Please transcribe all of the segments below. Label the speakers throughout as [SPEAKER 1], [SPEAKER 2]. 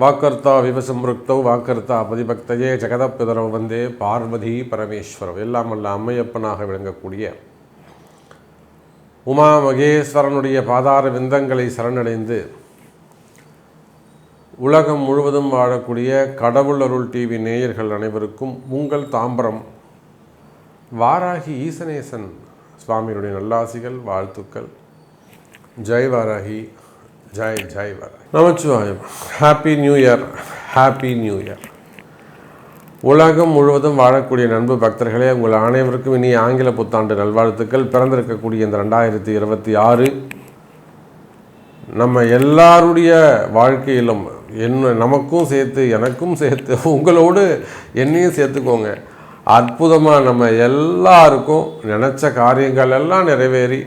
[SPEAKER 1] வாக்கர்த்தா விவசம்ருக்தௌ வாக்கர்த்தா பதிபக்தையே ஜெகதப்பிதரவு வந்தே பார்வதி பரமேஸ்வரம் எல்லாம் அல்ல அம்மையப்பனாக விளங்கக்கூடிய உமா மகேஸ்வரனுடைய பாதார விந்தங்களை சரணடைந்து உலகம் முழுவதும் வாழக்கூடிய கடவுள் அருள் டிவி நேயர்கள் அனைவருக்கும் உங்கள் தாம்பரம். வாராகி ஈசனேசன் சுவாமியுடைய நல்லாசிகள் வாழ்த்துக்கள். ஜெய் வாராகி. ஜெய் ஜெய் Varahi Namachivayam. Happy new year happy new year உலகம் முழுவதும் வாழக்கூடிய நண்பு பக்தர்களே உங்கள் அனைவருக்கும் இனி ஆங்கில புத்தாண்டு நல்வாழ்த்துக்கள். பிறந்திருக்கக்கூடிய இந்த ரெண்டாயிரத்தி இருபத்தி ஆறு நம்ம எல்லாருடைய வாழ்க்கையிலும் என்ன நமக்கும் சேர்த்து எனக்கும் சேர்த்து உங்களோடு என்னையும் சேர்த்துக்கோங்க. அற்புதமாக நம்ம எல்லாருக்கும் நினச்ச காரியங்கள் எல்லாம் நிறைவேறி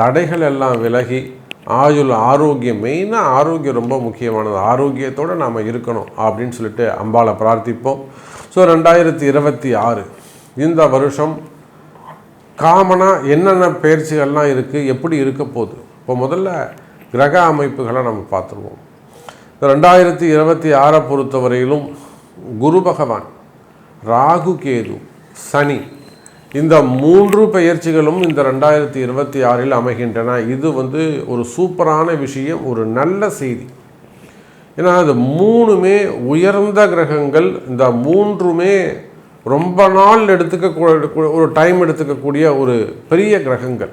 [SPEAKER 1] தடைகள் எல்லாம் விலகி ஆயுள் ஆரோக்கியம் மெயினாக ஆரோக்கியம் ரொம்ப முக்கியமானது. ஆரோக்கியத்தோடு நாம் இருக்கணும் அப்படின்னு சொல்லிட்டு அம்பாளை பிரார்த்திப்போம். ஸோ ரெண்டாயிரத்தி இருபத்தி ஆறு இந்த வருஷம் காமனாக என்னென்ன பயிற்சிகள்லாம் இருக்குது எப்படி இருக்க போகுது? இப்போ முதல்ல கிரக அமைப்புகளை நம்ம பார்த்துருவோம். ரெண்டாயிரத்தி இருபத்தி ஆறை பொறுத்தவரையிலும் குரு பகவான் ராகு கேது சனி இந்த மூன்று பெயர்ச்சிகளும் இந்த ரெண்டாயிரத்தி இருபத்தி ஆறில் அமைகின்றன. இது வந்து ஒரு சூப்பரான விஷயம் ஒரு நல்ல செய்தி. ஏன்னா அது மூணுமே உயர்ந்த கிரகங்கள் இந்த மூன்றுமே ரொம்ப நாள் எடுத்துக்க ஒரு டைம் எடுத்துக்கக்கூடிய ஒரு பெரிய கிரகங்கள்.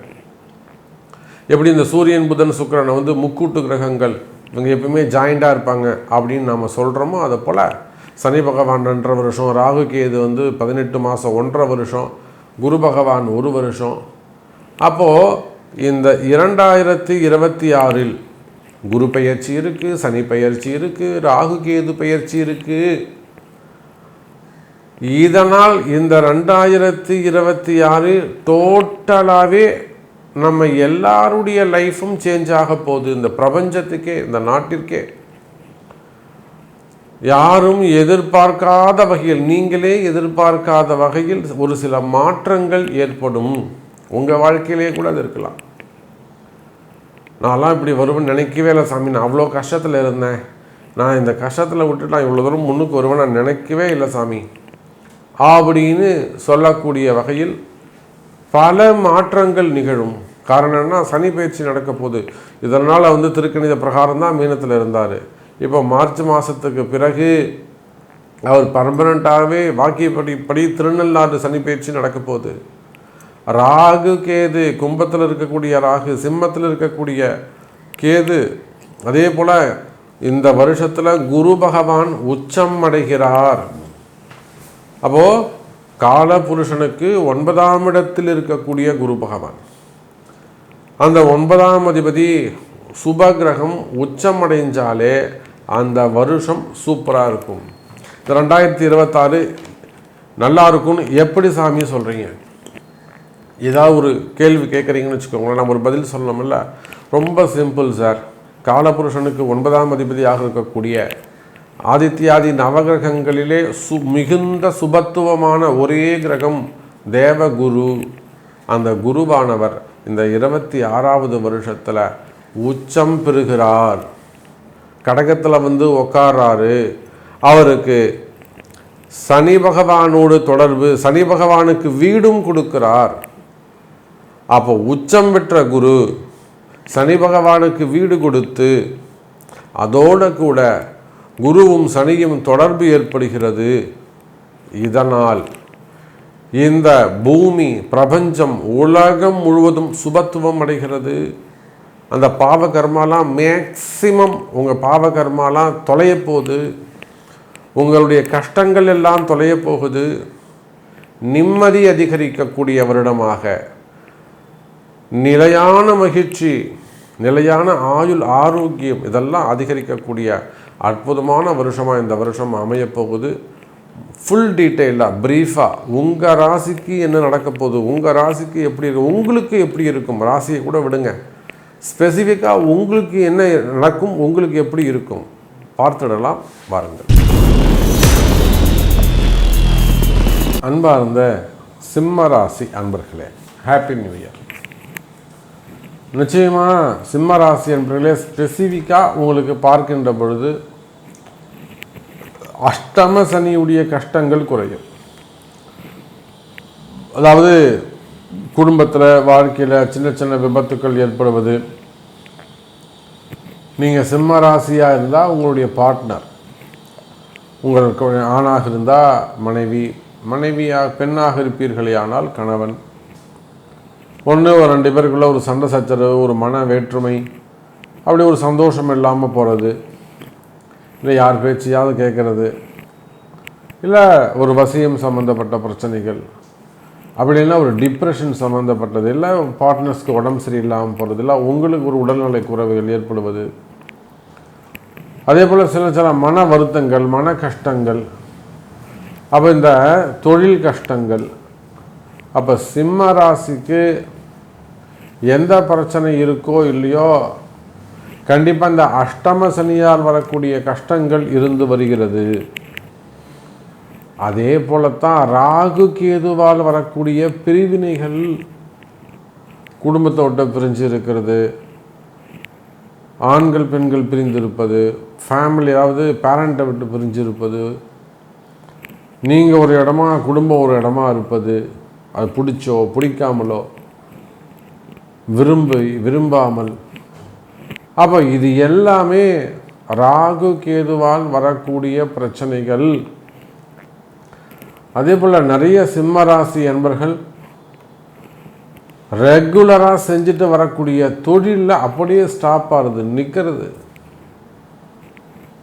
[SPEAKER 1] எப்படி இந்த சூரியன் புதன் சுக்கிரனை வந்து முக்கூட்டு கிரகங்கள் இவங்க எப்பவுமே ஜாயிண்டாக இருப்பாங்க அப்படின்னு நம்ம சொல்கிறோமோ அதை போல் சனி பகவான் ரெண்டரை வருஷம் ராகு கேது வந்து பதினெட்டு மாதம் ஒன்றரை வருஷம் குரு பகவான் ஒரு வருஷம். அப்போது இந்த இரண்டாயிரத்தி இருபத்தி ஆறில் குரு பெயர்ச்சி இருக்குது சனி பெயர்ச்சி இருக்குது ராகு கேது பயிற்சி இருக்குது இதனால் இந்த ரெண்டாயிரத்தி இருபத்தி ஆறு டோட்டலாகவே நம்ம எல்லாருடைய லைஃப்பும் சேஞ்ச் ஆக போகுது. இந்த பிரபஞ்சத்துக்கே இந்த நாட்டிற்கே. யாரும் எதிர்பார்க்காத வகையில் நீங்களே எதிர்பார்க்காத வகையில் ஒரு சில மாற்றங்கள் ஏற்படும். உங்கள் வாழ்க்கையிலேயே கூட அது இருக்கலாம். நான்லாம் இப்படி வருவேன் நினைக்கவே இல்லை சாமி. நான் அவ்வளோ கஷ்டத்தில் இருந்தேன். நான் இந்த கஷ்டத்தில் விட்டு நான் இவ்வளோ தூரம் முன்னுக்கு வருவேன் நான் நினைக்கவே இல்லை சாமி. அப்படின்னு சொல்லக்கூடிய வகையில் பல மாற்றங்கள் நிகழும். காரணம் சனி பயிற்சி நடக்க போகுது. இதனால் வந்து திருக்கணித பிரகாரம் தான் மீனத்தில் இருந்தார். இப்போ மார்ச் மாதத்துக்கு பிறகு அவர் பர்மனண்ட்டாகவே வாக்கியப்படி படி திருநள்ளாறு சனி பயிற்சி நடக்க போகுது. ராகு கேது கும்பத்தில் இருக்கக்கூடிய ராகு சிம்மத்தில் இருக்கக்கூடிய கேது அதே போல் இந்த வருஷத்தில் குரு பகவான் உச்சம் அடைகிறார். அப்போது காலபுருஷனுக்கு ஒன்பதாம் இடத்தில் இருக்கக்கூடிய குரு பகவான். அந்த ஒன்பதாம் அதிபதி சுப கிரகம் உச்சம் அடைஞ்சாலே அந்த வருஷம் சூப்பராக இருக்கும். இந்த ரெண்டாயிரத்தி இருபத்தாறு நல்லா இருக்கும்னு எப்படி சாமி சொல்கிறீங்க ஏதாவது ஒரு கேள்வி கேட்குறீங்கன்னு வச்சுக்கோங்களேன். நம்ம ஒரு பதில் சொல்லணும்ல. ரொம்ப சிம்பிள் சார் காலபுருஷனுக்கு ஒன்பதாம் அதிபதியாக இருக்கக்கூடிய ஆதித்யாதி நவகிரகங்களிலே சு மிகுந்த சுபத்துவமான ஒரே கிரகம் தேவகுரு. அந்த குருவானவர் இந்த இருபத்தி ஆறாவது வருஷத்தில் உச்சம் பெறுகிறார். கடகத்தில் வந்து உக்காராரு அவருக்கு சனி பகவானோடு தொடர்பு சனி பகவானுக்கு வீடும் கொடுக்கிறார். அப்போ உச்சம் பெற்ற குரு சனி பகவானுக்கு வீடு கொடுத்து அதோடு கூட குருவும் சனியும் தொடர்பு ஏற்படுகிறது. இதனால் இந்த பூமி பிரபஞ்சம் உலகம் முழுவதும் சுபத்துவம் அடைகிறது. அந்த பாவ கர்மாலாம் மேக்சிமம் உங்கள் பாவ கர்மாலாம் தொலைய போகுது உங்களுடைய கஷ்டங்கள் எல்லாம் தொலைய போகுது நிம்மதி அதிகரிக்கக்கூடிய வருடமாக நிலையான மகிழ்ச்சி நிலையான ஆயுள் ஆரோக்கியம் இதெல்லாம் அதிகரிக்கக்கூடிய அற்புதமான வருஷமாக இந்த வருஷம் அமையப்போகுது. ஃபுல் டீட்டெயிலாக ப்ரீஃபாக உங்கள் ராசிக்கு என்ன நடக்க போகுது? உங்கள் ராசிக்கு எப்படி இருக்கும் உங்களுக்கு எப்படி இருக்கும்? ராசியை கூட விடுங்க. ஸ்பெசிஃபிக்காக உங்களுக்கு என்ன நடக்கும் உங்களுக்கு எப்படி இருக்கும்? பார்த்துடலாம் வாருங்கள். அன்பார்ந்த சிம்ம ராசி அன்பர்களே ஹாப்பி நியூ இயர் நிச்சயமாக சிம்ம ராசி என்பர்களே ஸ்பெசிஃபிக்காக உங்களுக்கு பார்க்கின்ற பொழுது அஷ்டம சனியுடைய கஷ்டங்கள் குறையும். அதாவது குடும்பத்தில் வாழ்க்கையில் சின்ன சின்ன விபத்துக்கள் ஏற்படுவது. நீங்கள் சிம்ம ராசியாக இருந்தால் உங்களுடைய பார்ட்னர் உங்களுக்கு ஆணாக இருந்தால் மனைவி. மனைவியாக பெண்ணாக இருப்பீர்களே ஆனால் கணவன். ஒன்று ஒரு ரெண்டு பேருக்குள்ள ஒரு சண்டை சச்சரவு ஒரு மன வேற்றுமை அப்படி ஒரு சந்தோஷம் இல்லாமல் போகிறது இல்லை யார் பேச்சையாவது கேட்குறது இல்லை ஒரு வசியம் சம்மந்தப்பட்ட பிரச்சனைகள். அப்படின்னா ஒரு டிப்ரெஷன் சம்மந்தப்பட்டது இல்லை பார்ட்னர்ஸ்க்கு உடம்பு சரியில்லாமல் போகிறது இல்லை உங்களுக்கு ஒரு உடல்நிலை குறைவுகள் ஏற்படுவது. அதே போல் சில சில மன வருத்தங்கள் மன கஷ்டங்கள். அப்போ இந்த தொழில் கஷ்டங்கள். அப்போ சிம்ம ராசிக்கு எந்த பிரச்சனை இருக்கோ இல்லையோ கண்டிப்பாக இந்த அஷ்டம சனியால் வரக்கூடிய கஷ்டங்கள் இருந்து வருகிறது. அதே போலத்தான் ராகு கேதுவால் வரக்கூடிய பிரிவினைகள் குடும்பத்தை விட்டு பிரிஞ்சு இருக்கிறது. ஆண்கள் பெண்கள் பிரிந்திருப்பது ஃபேமிலியாவது பேரண்ட்டை விட்டு பிரிஞ்சிருப்பது நீங்கள் ஒரு இடமா குடும்பம் ஒரு இடமா இருப்பது அது பிடிச்சோ பிடிக்காமலோ விரும்பி விரும்பாமல். அப்போ இது எல்லாமே ராகு கேதுவால் வரக்கூடிய பிரச்சனைகள். அதே போல் நிறைய சிம்ம ராசி என்பர்கள் ரெகுலராக செஞ்சுட்டு வரக்கூடிய தொழிலில் அப்படியே ஸ்டாப் ஆகுது நிற்கிறது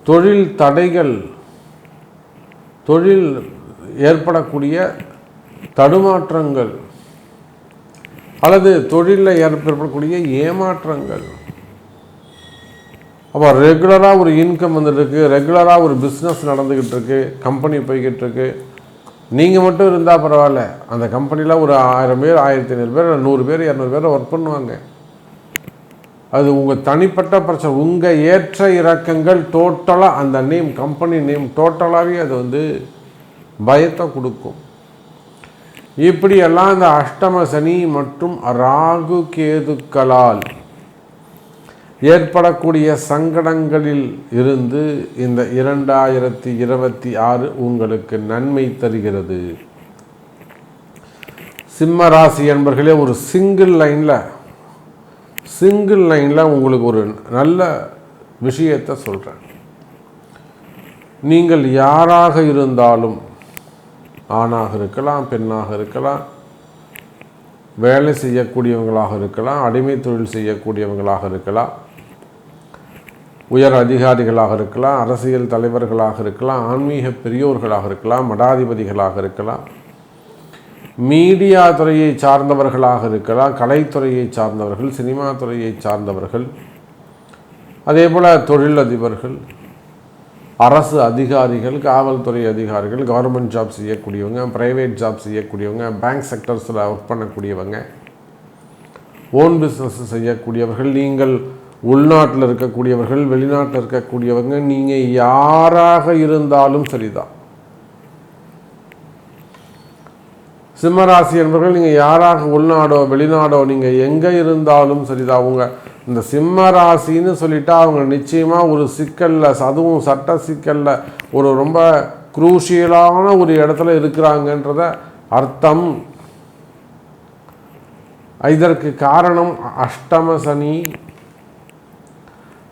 [SPEAKER 1] தொழில் தடைகள் தொழில் ஏற்படக்கூடிய தடுமாற்றங்கள் அல்லது தொழிலில் ஏற்படக்கூடிய ஏமாற்றங்கள். அப்போ ரெகுலராக ஒரு இன்கம் வந்துட்டுருக்கு ரெகுலராக ஒரு பிஸ்னஸ் நடந்துக்கிட்டு இருக்கு கம்பெனி போய்கிட்டு இருக்குது நீங்கள் மட்டும் இருந்தால் பரவாயில்ல. அந்த கம்பெனியில் ஒரு ஆயிரம் பேர் ஆயிரத்தி ஐநூறு பேர் நூறு பேர் இரநூறு பேர் ஒர்க் பண்ணுவாங்க. அது உங்கள் தனிப்பட்ட பிரச்சனை. உங்கள் ஏற்ற இறக்கங்கள் டோட்டலாக அந்த நேம் கம்பெனி நேம் டோட்டலாகவே அது வந்து பயத்தை கொடுக்கும். இப்படியெல்லாம் இந்த அஷ்டம சனி மற்றும் ராகு கேதுக்களால் ஏற்படக்கூடிய சங்கடங்களில் இருந்து இந்த இரண்டாயிரத்தி இருபத்தி ஆறு உங்களுக்கு நன்மை தருகிறது. சிம்ம ராசி என்பர்களே ஒரு சிங்கிள் லைனில் சிங்கிள் லைனில் உங்களுக்கு ஒரு நல்ல விஷயத்தை சொல்கிறேன் நீங்கள் யாராக இருந்தாலும் ஆணாக இருக்கலாம் பெண்ணாக இருக்கலாம் வேலை செய்யக்கூடியவங்களாக இருக்கலாம் அடிமை தொழில் செய்யக்கூடியவங்களாக இருக்கலாம் உயர் அதிகாரிகளாக இருக்கலாம் அரசியல் தலைவர்களாக இருக்கலாம் ஆன்மீக பெரியோர்களாக இருக்கலாம் மடாதிபதிகளாக இருக்கலாம். மீடியா துறையை சார்ந்தவர்களாக இருக்கலாம் கலைத்துறையை சார்ந்தவர்கள் சினிமா துறையை சார்ந்தவர்கள் அதே போல் தொழிலதிபர்கள் அரசு அதிகாரிகள் காவல்துறை அதிகாரிகள் கவர்மெண்ட் ஜாப் செய்யக்கூடியவங்க ப்ரைவேட் ஜாப் செய்யக்கூடியவங்க பேங்க் செக்டர்ஸில் ஒர்க் பண்ணக்கூடியவங்க ஓன் பிஸ்னஸ் செய்யக்கூடியவர்கள் நீங்கள் உள்நாட்டில் இருக்கக்கூடியவர்கள் வெளிநாட்டில் இருக்கக்கூடியவங்க நீங்கள் யாராக இருந்தாலும் சரிதான். சிம்மராசி என்பவர்கள் நீங்கள் யாராக உள்நாடோ வெளிநாடோ நீங்கள் எங்கே இருந்தாலும் சரிதான் அவங்க இந்த சிம்ம ராசின்னு சொல்லிட்டா அவங்க நிச்சயமாக ஒரு சிக்கலில் அதுவும் சட்ட சிக்கலில் ஒரு ரொம்ப குரூஷியலான ஒரு இடத்துல இருக்கிறாங்கன்றத அர்த்தம். இதற்கு காரணம் அஷ்டம சனி.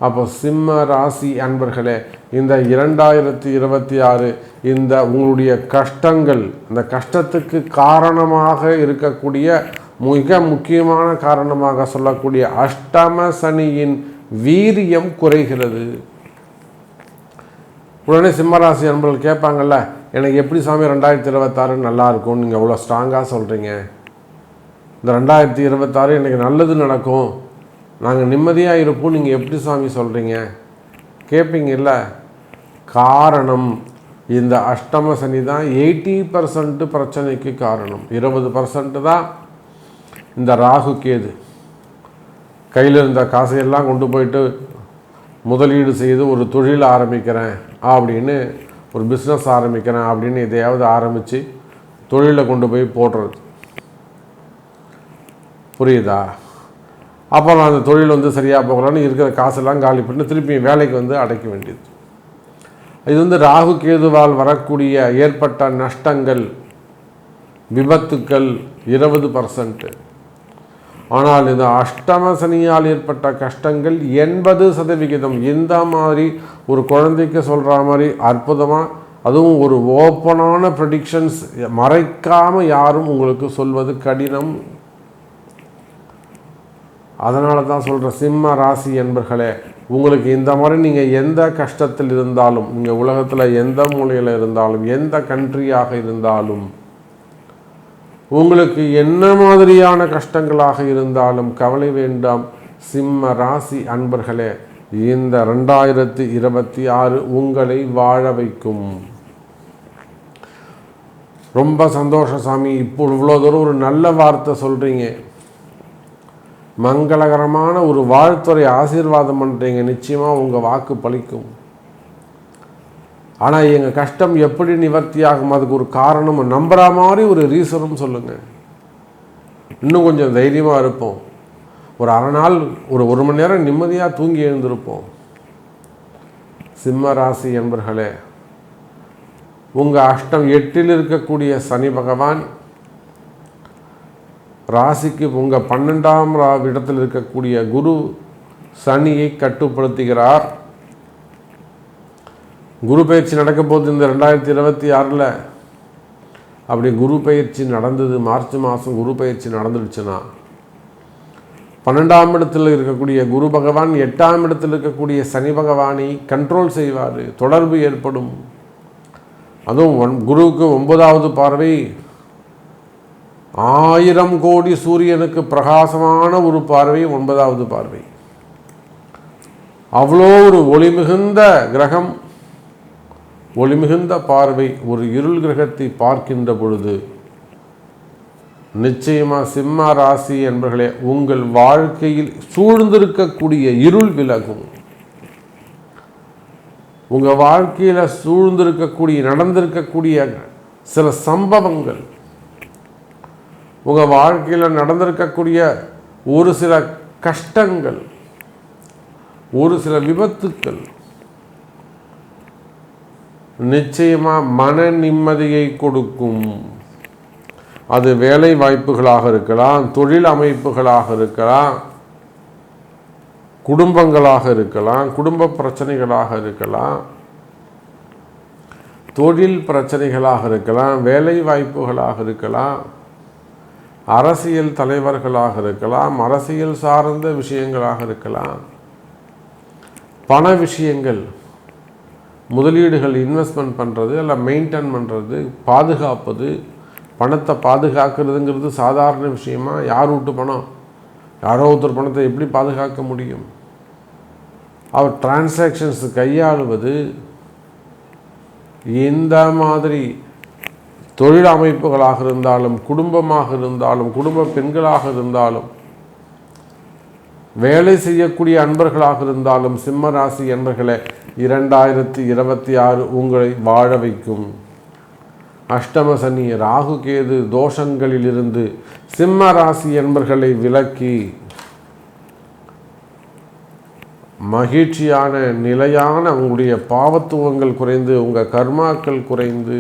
[SPEAKER 1] அப்போ சிம்ம ராசி அன்பர்களே இந்த இரண்டாயிரத்தி இருபத்தி ஆறு இந்த உங்களுடைய கஷ்டங்கள் இந்த கஷ்டத்துக்கு காரணமாக இருக்கக்கூடிய மிக முக்கியமான காரணமாக சொல்லக்கூடிய அஷ்டம சனியின் வீரியம் குறைகிறது. உடனே சிம்மராசி அன்பர்கள் கேட்பாங்கல்ல எனக்கு எப்படி சாமி ரெண்டாயிரத்தி இருபத்தாறு நல்லா இருக்கும் நீங்கள் அவ்வளோ ஸ்ட்ராங்காக சொல்கிறீங்க இந்த ரெண்டாயிரத்தி இருபத்தாறு எனக்கு நல்லது நடக்கும். நாங்கள் நிம்மதியாக இருப்போம். நீங்கள் எப்படி சாமி சொல்கிறீங்க கேட்பீங்கல்ல காரணம் இந்த அஷ்டம சனி தான் எயிட்டி பர்சன்ட்டு பிரச்சனைக்கு காரணம். இருபது பர்சன்ட்டு தான் இந்த ராகு கேது. கையில் இருந்த காசையெல்லாம் கொண்டு போயிட்டு முதலீடு செய்து ஒரு தொழில் ஆரம்பிக்கிறேன் அப்படின்னு ஒரு பிஸ்னஸ் ஆரம்பிக்கிறேன் அப்படின்னு எதையாவது ஆரம்பித்து தொழிலை கொண்டு போய் போடுறது. புரியுதா? அப்புறம் அந்த தொழில் வந்து சரியாக போகலான்னு இருக்கிற காசெல்லாம் காலி பண்ணி திருப்பி வேலைக்கு வந்து அடைக்க வேண்டியது. இது வந்து ராகு கேதுவால் வரக்கூடிய ஏற்பட்ட நஷ்டங்கள் விபத்துக்கள் இருபது பர்சன்ட்டு ஆனால் இந்த அஷ்டம சனியால் ஏற்பட்ட கஷ்டங்கள் எண்பது சதவிகிதம். இந்த மாதிரி ஒரு குழந்தைக்கு சொல்கிற மாதிரி அற்புதமாக அதுவும் ஒரு ஓப்பனான ப்ரெடிக்ஷன்ஸ் மறைக்காமல் யாரும் உங்களுக்கு சொல்வது கடினம். அதனால தான் சொல்கிற சிம்ம ராசி என்பர்களே உங்களுக்கு இந்த மாதிரி நீங்கள் எந்த கஷ்டத்தில் இருந்தாலும் நீங்கள் உலகத்தில் எந்த மூலையில் இருந்தாலும் எந்த கண்ட்ரியாக இருந்தாலும் உங்களுக்கு என்ன மாதிரியான கஷ்டங்களாக இருந்தாலும் கவலை வேண்டாம். சிம்ம ராசி அன்பர்களே இந்த ரெண்டாயிரத்தி இருபத்தி ஆறு உங்களை வாழ வைக்கும். ரொம்ப சந்தோஷம் சாமி இப்போ இவ்வளோ தூரம் ஒரு நல்ல வார்த்தை சொல்கிறீங்க மங்களகரமான ஒரு வாழ்த்துறை ஆசீர்வாதம் பண்ணுறீங்க நிச்சயமாக உங்கள் வாக்கு பலிக்கும் ஆனால் எங்கள் கஷ்டம் எப்படி நிவர்த்தி ஆகும்? அதுக்கு ஒரு காரணம் நம்புகிற மாதிரி ஒரு ரீசனும் சொல்லுங்கள் இன்னும் கொஞ்சம் தைரியமாக இருப்போம். ஒரு அரை நாள் ஒரு ஒரு மணி நேரம் நிம்மதியாக தூங்கி எழுந்திருப்போம். சிம்ம ராசி என்பர்களே உங்கள் அஷ்டம் எட்டில் இருக்கக்கூடிய சனி பகவான் ராசிக்கு உங்கள் பன்னெண்டாம் ரா- இடத்தில் இருக்கக்கூடிய குரு சனியை கட்டுப்படுத்துகிறார். குரு பயிற்சி நடக்க போகுது இந்த ரெண்டாயிரத்தி இருபத்தி ஆறில். அப்படி குரு பயிற்சி நடந்தது மார்ச் மாதம் குரு பயிற்சி நடந்துடுச்சுன்னா பன்னெண்டாம் இடத்தில் இருக்கக்கூடிய குரு பகவான் எட்டாம் இடத்தில் இருக்கக்கூடிய சனி பகவானை கண்ட்ரோல் செய்வார் தொடர்பு ஏற்படும். அதுவும் ஒன்- குருவுக்கு ஒன்பதாவது பார்வை ஆயிரம் கோடி சூரியனுக்கு பிரகாசமான ஒரு பார்வை ஒன்பதாவது பார்வை. அவ்வளோ ஒரு ஒளி மிகுந்த கிரகம் ஒளி மிகுந்த பார்வை ஒரு இருள் கிரகத்தை பார்க்கின்ற பொழுது நிச்சயமாக சிம்ம ராசி என்பர்களே உங்கள் வாழ்க்கையில் சூழ்ந்திருக்கக்கூடிய இருள் விலகும். உங்கள் வாழ்க்கையில் சூழ்ந்திருக்கக்கூடிய நடந்திருக்கக்கூடிய சில சம்பவங்கள் உங்கள் வாழ்க்கையில் நடந்திருக்கக்கூடிய ஒரு சில கஷ்டங்கள் ஒரு சில விபத்துக்கள் நிச்சயமாக மன நிம்மதியை கொடுக்கும். அது வேலை வாய்ப்புகளாக இருக்கலாம் தொழில் அமைப்புகளாக இருக்கலாம் குடும்பங்களாக இருக்கலாம் குடும்ப பிரச்சனைகளாக இருக்கலாம் தொழில் பிரச்சனைகளாக இருக்கலாம் வேலை வாய்ப்புகளாக இருக்கலாம் அரசியல் தலைவர்களாக இருக்கலாம் அரசியல் சார்ந்த விஷயங்களாக இருக்கலாம். பண விஷயங்கள் முதலீடுகள் இன்வெஸ்ட்மெண்ட் பண்ணுறது இல்லை மெயின்டைன் பண்ணுறது பாதுகாப்பது பணத்தை பாதுகாக்கிறதுங்கிறது சாதாரண விஷயமா? யார் வீட்டு பணம்? யாரோ ஒருத்தர் பணத்தை எப்படி பாதுகாக்க முடியும்? அவர் டிரான்சாக்ஷன்ஸ் கையாளுவது இந்த மாதிரி தொழில் அமைப்புகளாக இருந்தாலும் குடும்பமாக இருந்தாலும் குடும்ப பெண்களாக இருந்தாலும் வேலை செய்யக்கூடிய அன்பர்களாக இருந்தாலும் சிம்ம ராசி என்பர்களே இரண்டாயிரத்தி இருபத்தி ஆறு உங்களை வாழ வைக்கும். அஷ்டம சனி ராகு கேது தோஷங்களிலிருந்து சிம்ம ராசி என்பர்களை விலக்கி மகிழ்ச்சியான நிலையான உங்களுடைய பாவத்துவங்கள் குறைந்து உங்கள் கர்மாக்கள் குறைந்து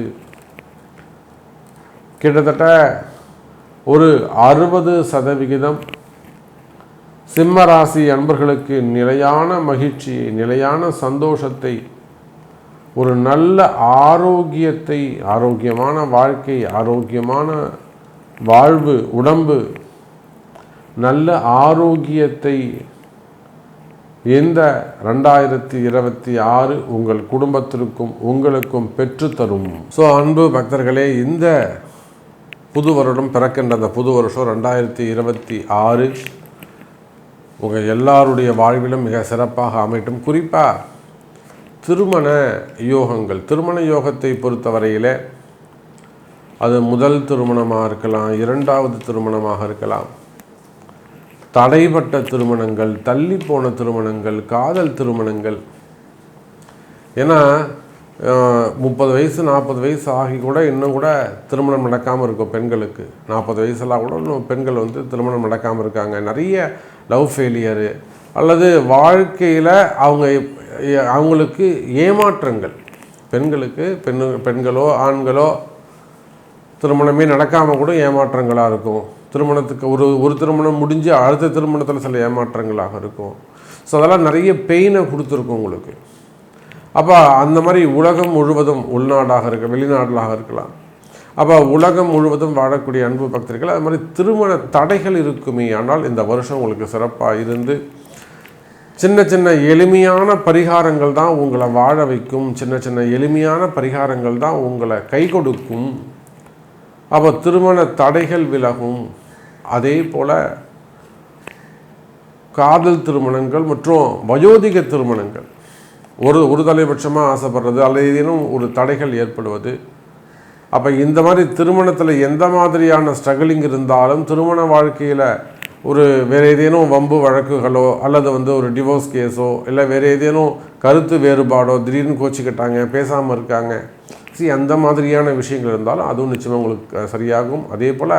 [SPEAKER 1] கிட்டத்தட்ட ஒரு அறுபது சதவிகிதம் சிம்ம ராசி அன்பர்களுக்கு நிலையான மகிழ்ச்சியை நிலையான சந்தோஷத்தை ஒரு நல்ல ஆரோக்கியத்தை ஆரோக்கியமான வாழ்க்கை ஆரோக்கியமான வாழ்வு உடம்பு நல்ல ஆரோக்கியத்தை இந்த ரெண்டாயிரத்தி இருபத்தி ஆறு உங்கள் குடும்பத்திற்கும் உங்களுக்கும் பெற்றுத்தரும். ஸோ அன்பு பக்தர்களே இந்த புது வருடம் பிறக்கின்ற அந்த புது வருஷம் ரெண்டாயிரத்தி இருபத்தி ஆறு உங்கள் எல்லாருடைய வாழ்விலும் மிக சிறப்பாக அமையட்டும் குறிப்பாக திருமண யோகங்கள். திருமண யோகத்தை பொறுத்தவரையில் அது முதல் திருமணமாக இருக்கலாம் இரண்டாவது திருமணமாக இருக்கலாம். தடைப்பட்ட திருமணங்கள் தள்ளி போன திருமணங்கள் காதல் திருமணங்கள். ஏன்னா முப்பது வயசு நாற்பது வயசு ஆகி கூட இன்னும் கூட திருமணம் நடக்காமல் இருக்கும் பெண்களுக்கு. நாற்பது வயசுலாம் கூட இன்னும் பெண்கள் வந்து திருமணம் நடக்காமல் இருக்காங்க. நிறைய லவ் ஃபெயிலியரு அல்லது வாழ்க்கையில் அவங்க அவங்களுக்கு ஏமாற்றங்கள். பெண்களுக்கு பெண் பெண்களோ ஆண்களோ திருமணமே நடக்காமல் கூட ஏமாற்றங்களாக இருக்கும். திருமணத்துக்கு ஒரு ஒரு திருமணம் முடிஞ்சு அடுத்த திருமணத்தில் சில ஏமாற்றங்களாக இருக்கும். ஸோ அதெல்லாம் நிறைய பெயினை கொடுத்துருக்கும் உங்களுக்கு. அப்போ அந்த மாதிரி உலகம் முழுவதும் உள்நாடாக இருக்க வெளிநாடலாக இருக்கலாம். அப்போ உலகம் முழுவதும் வாழக்கூடிய அன்பு பக்தர்கள் அது மாதிரி திருமண தடைகள் இருக்குமே ஆனால் இந்த வருஷம் உங்களுக்கு சிறப்பாக இருந்து சின்ன சின்ன எளிமையான பரிகாரங்கள் தான் உங்களை வாழ வைக்கும். சின்ன சின்ன எளிமையான பரிகாரங்கள் தான் உங்களை கை கொடுக்கும். அப்போ திருமண தடைகள் விலகும். அதே போல் காதல் திருமணங்கள் மற்றும் வயோதிக திருமணங்கள். ஒரு ஒரு தலைபட்சமாக ஆசைப்படுறது அல்லது ஏதேனும் ஒரு தடைகள் ஏற்படுவது. அப்போ இந்த மாதிரி திருமணத்தில் எந்த மாதிரியான ஸ்ட்ரகிளிங் இருந்தாலும் திருமண வாழ்க்கையில் ஒரு வேறு ஏதேனும் வம்பு வழக்குகளோ அல்லது வந்து ஒரு டிவோர்ஸ் கேஸோ இல்லை வேறு ஏதேனும் கருத்து வேறுபாடோ திடீர்னு கோச்சிக்கிட்டாங்க பேசாமல் இருக்காங்க. சரி அந்த மாதிரியான விஷயங்கள் இருந்தாலும் அதுவும் நிச்சயமாக உங்களுக்கு சரியாகும். அதே போல்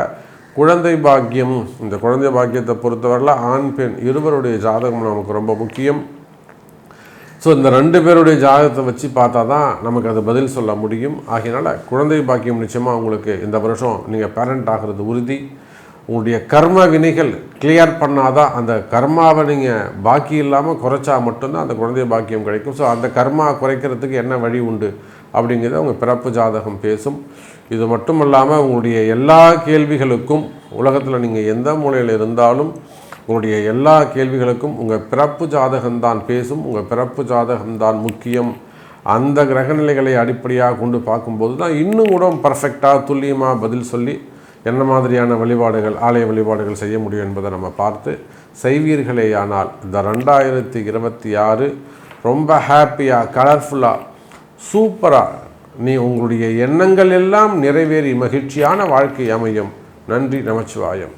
[SPEAKER 1] குழந்தை பாக்கியம் இந்த குழந்தை பாக்கியத்தை பொறுத்தவரையில் ஆண் பெண் இருவருடைய ஜாதகம் நமக்கு ரொம்ப முக்கியம். ஸோ இந்த ரெண்டு பேருடைய ஜாதகத்தை வச்சு பார்த்தா தான் நமக்கு அது பதில் சொல்ல முடியும். ஆகையினால குழந்தை பாக்கியம் நிச்சயமாக உங்களுக்கு இந்த வருஷம் நீங்கள் பேரண்ட் ஆகிறது உறுதி. உங்களுடைய கர்ம வினைகள் கிளியர் பண்ணாதான் அந்த கர்மாவை நீங்கள் பாக்கி இல்லாமல் குறைச்சா மட்டும்தான் அந்த குழந்தை பாக்கியம் கிடைக்கும். ஸோ அந்த கர்மா குறைக்கிறதுக்கு என்ன வழி உண்டு அப்படிங்கிறத உங்கள் பிறப்பு ஜாதகம் பேசும். இது மட்டும் இல்லாமல் உங்களுடைய எல்லா கேள்விகளுக்கும் உலகத்தில் நீங்கள் எந்த மூலையில் இருந்தாலும் உங்களுடைய எல்லா கேள்விகளுக்கும் உங்கள் பிறப்பு ஜாதகம்தான் பேசும் உங்கள் பிறப்பு ஜாதகம்தான் முக்கியம். அந்த கிரகநிலைகளை அடிப்படையாக கொண்டு பார்க்கும்போது தான் இன்னும் கூட பர்ஃபெக்டாக துல்லியமாக பதில் சொல்லி என்ன மாதிரியான வழிபாடுகள் ஆலய வழிபாடுகள் செய்ய முடியும் என்பதை நம்ம பார்த்து செய்வீர்களேயானால் இந்த ரெண்டாயிரத்தி இருபத்தி ஆறு ரொம்ப ஹாப்பியாக கலர்ஃபுல்லாக சூப்பராக நீ உங்களுடைய எண்ணங்கள் எல்லாம் நிறைவேறி மகிழ்ச்சியான வாழ்க்கை அமையும். நன்றி நமச்சிவாயம்.